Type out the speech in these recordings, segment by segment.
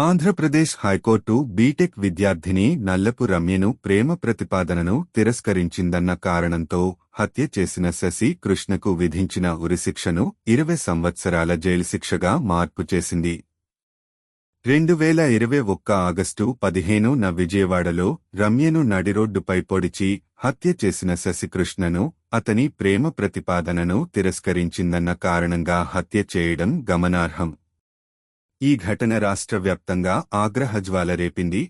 Andhra Pradesh high court BTech విద్యార్థిని నల్లపు రమ్యను ప్రేమ ప్రతిపాదనను తిరస్కరించిందన్న కారణంతో హత్య చేసిన శశి కృష్ణకు విధించిన ఉరిశిక్షను ఇరవై సంవత్సరాల జైలు శిక్షగా మార్పు చేసింది. రెండు వేల ఇరవై ఒక్క ఆగస్టు పదిహేనున విజయవాడలో రమ్యను నడిరోడ్డుపై పొడిచి హత్య చేసిన శశికృష్ణను అతని ప్రేమ ప్రతిపాదనను తిరస్కరించిందన్న కారణంగా హత్య చేయడం గమనార్హం. ఈ ఘటన రాష్ట్ర వ్యాప్తంగా ఆగ్రహజ్వాల రేపింది.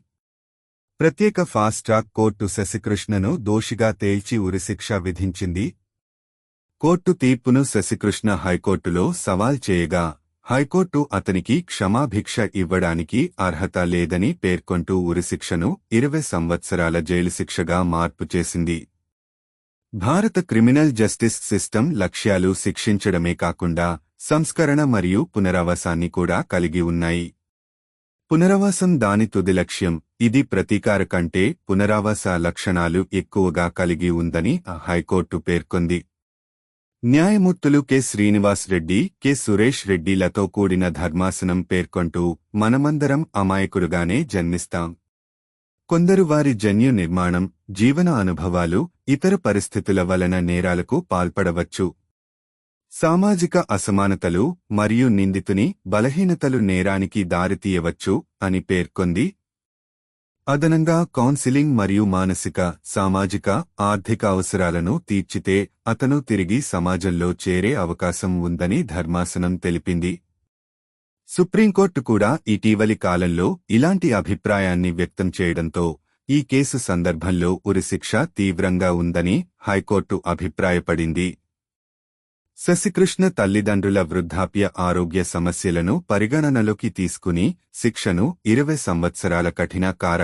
ప్రత్యేక ఫాస్ట్ ట్రాక్ కోర్టు శశికృష్ణను దోషిగా తేల్చి ఉరిశిక్ష విధించింది. కోర్టు తీర్పును శశికృష్ణ హైకోర్టులో సవాల్ చేయగా హైకోర్టు అతనికి క్షమాభిక్ష ఇవ్వడానికి అర్హత లేదని పేర్కొంటూ ఉరిశిక్షను ఇరవై సంవత్సరాల జైలు శిక్షగా మార్పు చేసింది. భారత క్రిమినల్ జస్టిస్ సిస్టమ్ లక్ష్యాలు శిక్షించడమే కాకుండా సంస్కరణ మరియు పునరావాసాన్ని కూడా కలిగి ఉన్నాయి. పునరావాసం దాని తుది లక్ష్యం ఇది ప్రతీకార కంటే పునరావాస లక్షణాలు ఎక్కువగా కలిగి ఉందని హైకోర్టు పేర్కొంది. న్యాయమూర్తులు కె. శ్రీనివాస్ రెడ్డి కె. సురేష్ రెడ్డిలతో కూడిన ధర్మాసనం పేర్కొంటూ మనమందరం అమాయకుడుగానే జన్మిస్తాం. కొందరు వారి జన్యు నిర్మాణం జీవన అనుభవాలు ఇతర పరిస్థితుల వలన నేరాలకు పాల్పడవచ్చు. సామాజిక అసమానతలు మరియు నిందితుని బలహీనతలు నేరానికి దారితీయవచ్చు అని పేర్కొంది. అదనంగా కౌన్సిలింగ్ మరియు మానసిక సామాజిక ఆర్థిక అవసరాలను తీర్చితే అతను తిరిగి సమాజంలో చేరే అవకాశం ఉందని ధర్మాసనం తెలిపింది. సుప్రీంకోర్టు కూడా ఇటీవలి కాలంలో ఇలాంటి అభిప్రాయాన్ని వ్యక్తం చేయడంతో ఈ కేసు సందర్భంలో ఉరిశిక్ష తీవ్రంగా ఉందని హైకోర్టు అభిప్రాయపడింది. శశికృష్ణ తల్లిదండ్రుల వృద్ధాప్య ఆరోగ్య సమస్యలను పరిగణనలోకి తీసుకుని శిక్షను ఇరవై సంవత్సరాల కఠిన కార